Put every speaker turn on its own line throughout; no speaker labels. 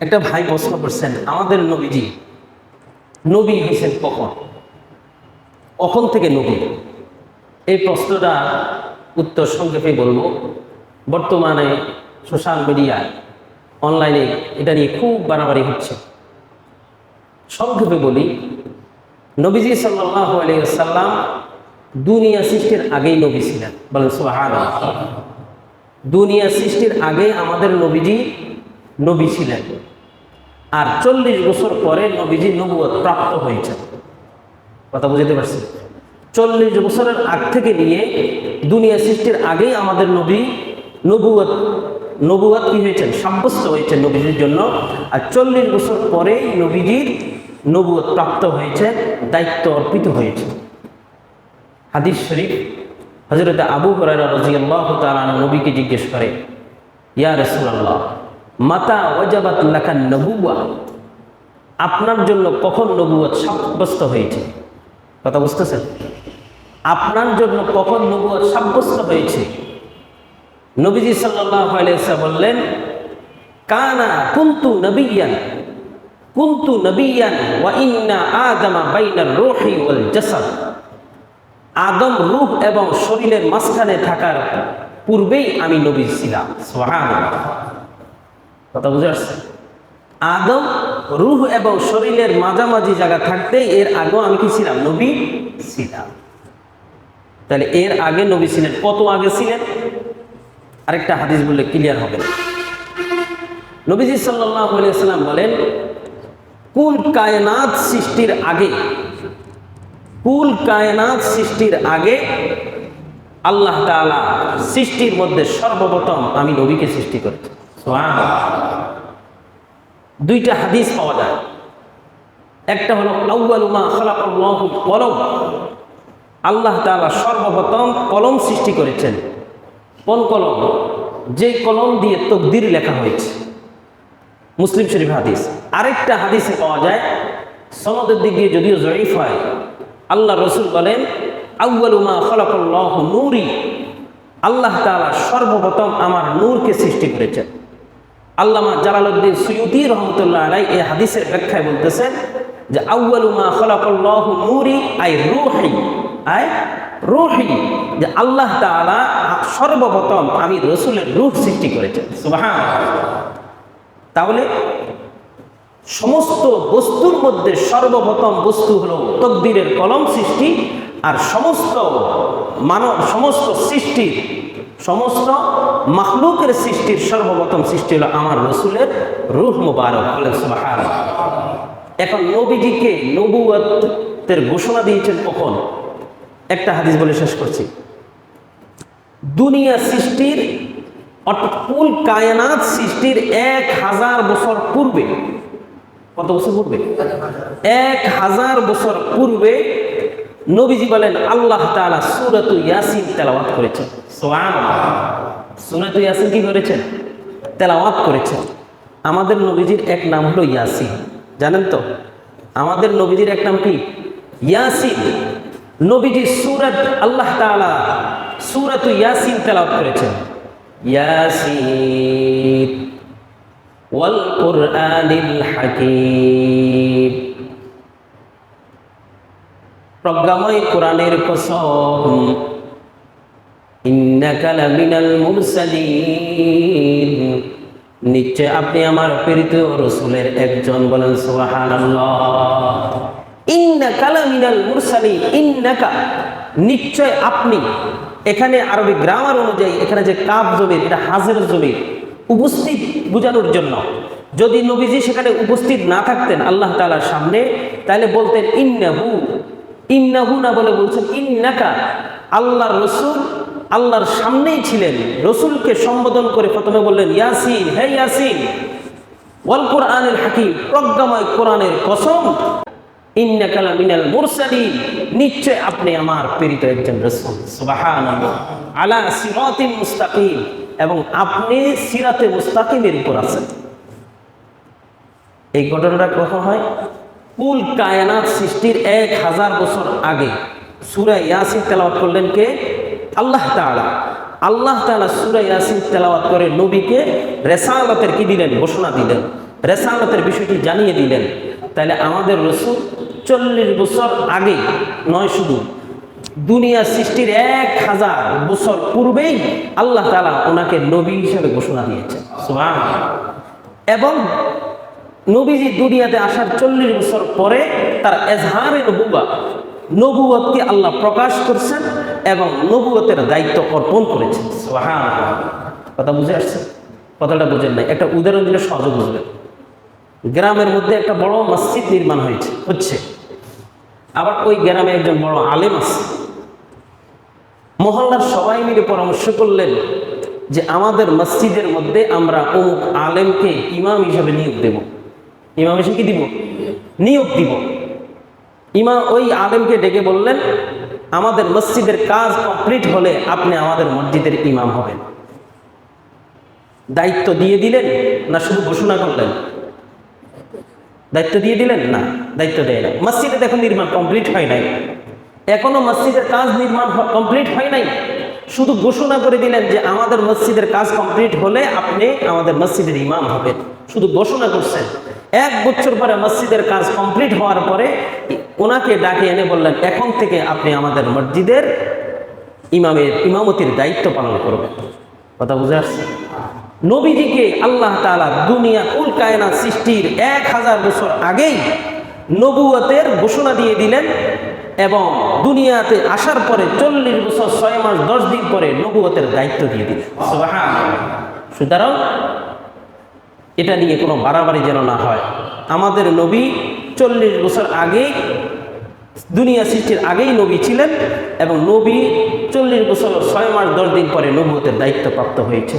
একটা ভাই প্রশ্ন করছেন, আমাদের নবীজি, নবী হয়েছেন কখন? কখন থেকে নবী? এই প্রশ্নটা উত্তর সংক্ষেপে বলব। বর্তমানে সোশ্যাল মিডিয়ায় অনলাইনে এটা নিয়ে খুব বাড়াবাড়ি হচ্ছে। সংক্ষেপে বলি, নবীজি সাল্লাহ আলিয়াল্লাম দুনিয়া সৃষ্টির আগেই নবী ছিলেন। বলেন সোহান দুনিয়া সৃষ্টির আগে আমাদের নবীজি নবী ছিলেন। আর চল্লিশ বছর পরে নবীজি নবুয়ত প্রাপ্ত হয়েছেন। কথা বুঝতে পারছি চল্লিশ বছরের আগ থেকে নিয়ে দুনিয়া সৃষ্টির আগেই আমাদের নবী নবুয়ত নবুয়াত কি হয়েছেন? সাব্যস্ত হয়েছেন নবীজির জন্য। আর চল্লিশ বছর পরেই নবীজির নবুয়ত প্রাপ্ত হয়েছে দায়িত্ব অর্পিত হয়েছে। হাদিস শরীফ হজরত আবু হরারা রাজিয়াল্লাহ তাআলা নবীকে জিজ্ঞেস করে, ইয়া রাসূলুল্লাহ মাতা ওয়াজাবাত লাকান নবুয়া আপনার জন্য কখন নবুয়ত সাব্যস্ত হয়েছে? কথা বুঝতেছেন? আপনার জন্য কখন নবুয়ত সাব্যস্ত হয়েছে? নবীজি আলাইহি ওয়াসাল্লাম বললেন, কানা কুনতু নবিয়ান কুনতু নবিয়ান ওয়া ইন্না আদামা বাইনার রূহি ওয়াল জাসাদ। আদম রূহ এবং শরীরের মাঝখানে থাকার পূর্বেই আমি নবী ছিলাম। কথা বুঝে আসছে? আদম, রুহ এবং শরীরের মাঝামাঝি জায়গা থাকতে এর আগেও আমি কি ছিলাম? নবী ছিলাম। তাহলে এর আগে নবী ছিলেন, কত আগে ছিলেন? আরেকটা হাদিস বললে ক্লিয়ার হবে না। নবীজি সাল্লাম বলেন, কুল কায়নাত সৃষ্টির আগে, কুল কায়নাত সৃষ্টির আগে আল্লাহ তাআলা সৃষ্টির মধ্যে সর্বপ্রথম আমি নবীকে সৃষ্টি করেছি। দুইটা হাদিস পাওয়া যায়। একটা হলো আউ্বালুমা খালাকাল্লাহু কলম। আল্লাহ তাআলা সর্বপ্রথম কলম সৃষ্টি করেছেন। কোন কলম? যে কলম দিয়ে তকদির লেখা হয়েছে। মুসলিম শরীফ হাদিস। আরেকটা হাদিসে পাওয়া যায়, সনদের দিক দিয়ে যদিও জয়ীফ হয়, আল্লাহ রসুল বলেন আউ্বালুমা খলাকল্লাহ নূরি। আল্লাহ তাআলা সর্বপ্রথম আমার নূরকে সৃষ্টি করেছেন। আল্লামা জালালউদ্দিন সুয়ুতি রহমতুল্লাহ আলাই এই হাদিসের ব্যাখ্যায় বলতেছেন যে আউ্বালুমা খলাকল্লাহ নূরি আই রুহি আই রুহি, যে আল্লাহ তাআলা সর্বপ্রথম আমি রসুলের রূহ সৃষ্টি করেছেন। সুবহান তাহলে সমস্ত বস্তুর মধ্যে সর্বপ্রথম বস্তু হলো তকদিরের কলম সৃষ্টি আর সমস্ত মানব, সমস্ত সৃষ্টির সমস্ত মাখলুকের সৃষ্টির সর্বপ্রথম সৃষ্টি হলো আমার রসুলের রুহ মুবারক এখন নবীজিকে নবুয়তের ঘোষণা দিয়েছেন কখন? একটা হাদিস বলে শেষ করছি। দুনিয়া সৃষ্টির, অর্থাৎ কুল কায়নাত সৃষ্টির এক হাজার বছর পূর্বে, কত বছর পূর্বে? এক হাজার বছর পূর্বে নবীজি বলেন আল্লাহ তাআলা সূরাতু ইয়াসিন তেলাওয়াত করেছেন। সূরাতু ইয়াসিন কি করেছেন? তেলাওয়াত করেছেন। আমাদের নবীজির এক নাম হলো ইয়াসিন। জানেন তো? আমাদের নবীজির এক নাম কি? ইয়াসিন। নবীজি সুরত আল্লাহ তাআলা সূরাতু ইয়াসিন তেলাওয়াত করেছেন। ইয়াসিন। ওয়াল কুরআনিল হাকীম। প্রজ্ঞাময় কোরআনের কসম। নিশ্চয় আপনি আমার প্রেরিত রসুলের একজন বলেন নিশ্চয় আপনি এখানে আরবি গ্রামার অনুযায়ী, এখানে যে কাপ জমির, এটা হাজের উপস্থিত বোঝানোর জন্য। যদি নবীজি সেখানে উপস্থিত না থাকতেন আল্লাহ তাআলার সামনে, তাহলে বলতেন, ইন্নাহু ইন্নাহু না বলে বলছেন, ইন্নাকা, আল্লাহর রসুল আল্লাহর সামনেই ছিলেন, রসুলকে সম্বোধন করে প্রথমে বললেন, ইয়াসিন, হে ইয়াসিন, ওয়াল কোরআনের প্রজ্ঞাময় কোরআনের কসম ইন্নাকালা মিনাল নিশ্চয় আপনি আমার প্রেরিত একজন রসুল আলা সিরাতিন মুস্তাকিম, এবং আপনি সিরাতে মুস্তাকিমের উপর আছেন। এই ঘটনাটা কখন হয়? কুল কায়নাত সৃষ্টির এক হাজার বছর আগে। সুরা ইয়াসিন তেলাওয়াত করলেন কে? আল্লাহ তাআলা। আল্লাহ তালা সুরা ইয়াসিন তেলাওয়াত করে নবীকে রেসালাতের কি দিলেন? ঘোষণা দিলেন। রেসালতের বিষয়টি জানিয়ে দিলেন। তাহলে আমাদের রসুল চল্লিশ বছর আগে, নয় শুধু, দুনিয়া সৃষ্টির এক হাজার বছর পূর্বেই আল্লাহ তালা ওনাকে নবী হিসেবে ঘোষণা দিয়েছেন। এবং নবীজি দুনিয়াতে আসার চল্লিশ বছর পরে তার এজহারে নবুবা নবুয়তকে আল্লাহ প্রকাশ করছেন এবং নবুয়তের দায়িত্ব অর্পণ করেছেন। কথা বুঝে আসছে? কথাটা বুঝেন নাই। একটা উদাহরণ দিলে সহজে বুঝবেন। গ্রামের মধ্যে একটা বড় মসজিদ নির্মাণ হয়েছে, হচ্ছে। আবার ওই গ্রামে একজন বড় আলেম আছে। মহল্লার সবাই মিলে পরামর্শ করলেন যে আমাদের মসজিদের মধ্যে আমরা অমুক আলেমকে ইমাম হিসেবে নিয়োগ দেব। ইমাম হিসেবে কি দিব? নিয়োগ দিব। ইমাম ওই আলেমকে ডেকে বললেন, আমাদের মসজিদের কাজ কমপ্লিট হলে আপনি আমাদের মসজিদের ইমাম হবেন। দায়িত্ব দিয়ে দিলেন না শুধু ঘোষণা করলেন? দায়িত্ব দিয়ে দিলেন? না, দায়িত্ব দেয় না মসজিদে দেখুন নির্মাণ কমপ্লিট হয় নাই। এখনও মসজিদের কাজ নির্মাণ কমপ্লিট হয় নাই। শুধু ঘোষণা করে দিলেন যে আমাদের মসজিদের কাজ কমপ্লিট হলে আপনি আমাদের মসজিদের ইমাম হবেন। শুধু ঘোষণা করছেন। এক বছর পরে মসজিদের কাজ কমপ্লিট হওয়ার পরে ওনাকে ডাকে এনে বললেন, এখন থেকে আপনি আমাদের মসজিদের ইমামের, ইমামতির দায়িত্ব পালন করবেন। কথা বুঝে আসছে? নবীজিকে আল্লাহ তাআলা দুনিয়া কুল কায়না সৃষ্টির এক হাজার বছর আগেই নবুয়তের ঘোষণা দিয়ে দিলেন এবং দুনিয়াতে আসার পরে চল্লিশ বছর ছয় মাস, দশ দিন পরে নবুয়তের দায়িত্ব দিয়ে দিলেন। সুতরাং এটা নিয়ে কোনো বাড়াবাড়ি যেন না হয়। আমাদের নবী চল্লিশ বছর আগে, দুনিয়া সৃষ্টির আগেই নবী ছিলেন এবং নবী চল্লিশ বছর ছয় মাস দশ দিন পরে নবুয়তের দায়িত্বপ্রাপ্ত হয়েছে।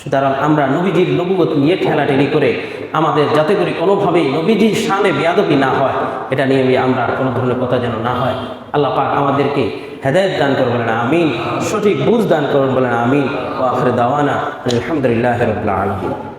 সুতরাং আমরা নবীজির নবুয়ত নিয়ে ঠেলাঠেলি করে আমাদের যাতে করে কোনোভাবেই নবীজির সামনে বেয়াদবি না হয়, এটা নিয়ে আমরা কোনো ধরনের কথা যেন না হয়। আল্লাহ পাক আমাদেরকে হেদায়ত দান করবেন বলেন, আমিন। সঠিক বুঝ দান করবেন বলেন, আমিন। ও আখরে দাওয়ানা আলহামদুলিল্লাহ রবিল্লা আলমিন।